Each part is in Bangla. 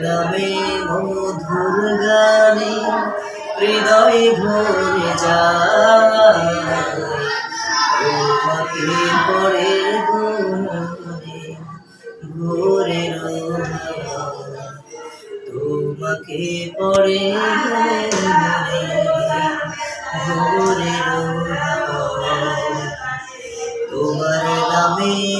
নামে মধুর গানে হৃদয় ভরে পড়ে গুনে ভোরে তোমাকে পড়ে ভোরে তোমার নামে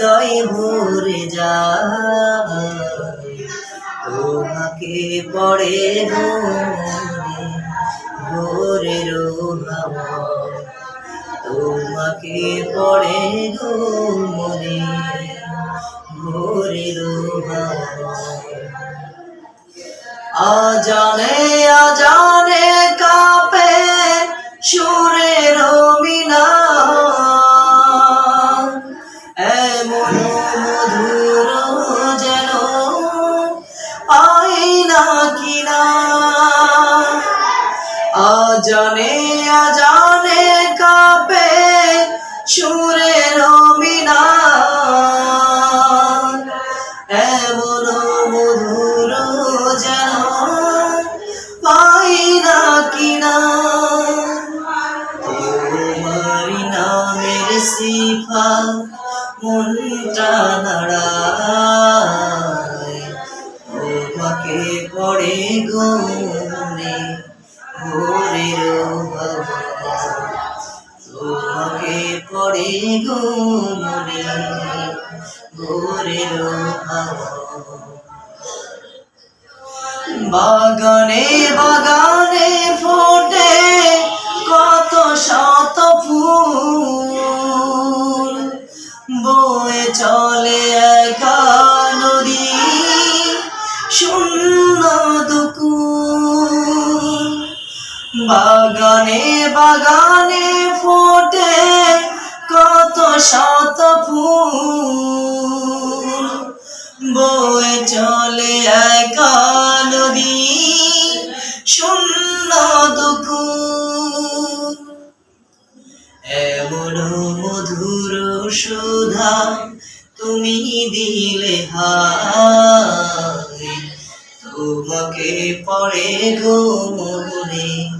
হৃদয় ভরে যায়। তোমাকে পড়ে ভোরে হাওয়া তোমাকে পড়ে গো মনে ভোরে আজানে আজানে কাপে আজানে আজানে কাপে সুরের তোমাকে পড়ে গনে ভোরের হাওয়া। বাগানে বাগানে বাগানে বাগানে ফোটে কত শত ফুল। বয়ে চলে একা নদী, শূন্য দুকুল এমন মধুর সুধা তুমি দিলে হায়। তোমাকে পড়ে গো মনে।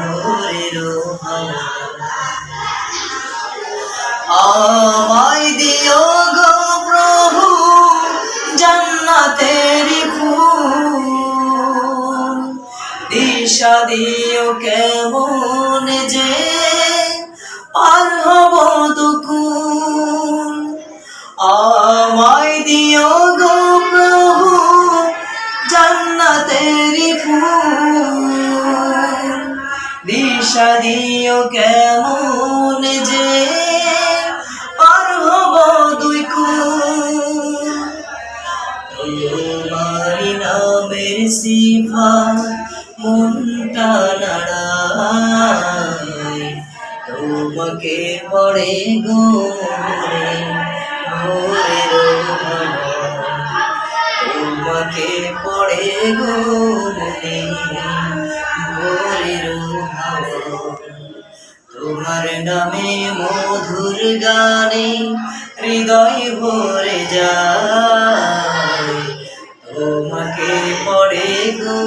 ভোরের আমায় দিও গো প্রভু জান্নাতের ফুল। দিশা দিও কেমন যে পার হব দুকুল দিও কেমন যে পার হব দুই তোমারি নামের সিফা মনটা নাড়ায়। তোমাকে পড়ে গো তোমাকে পড়ে গো তোমার নামে মধুর গানে হৃদয় ভরে যায়। তোমাকে পড়ে গো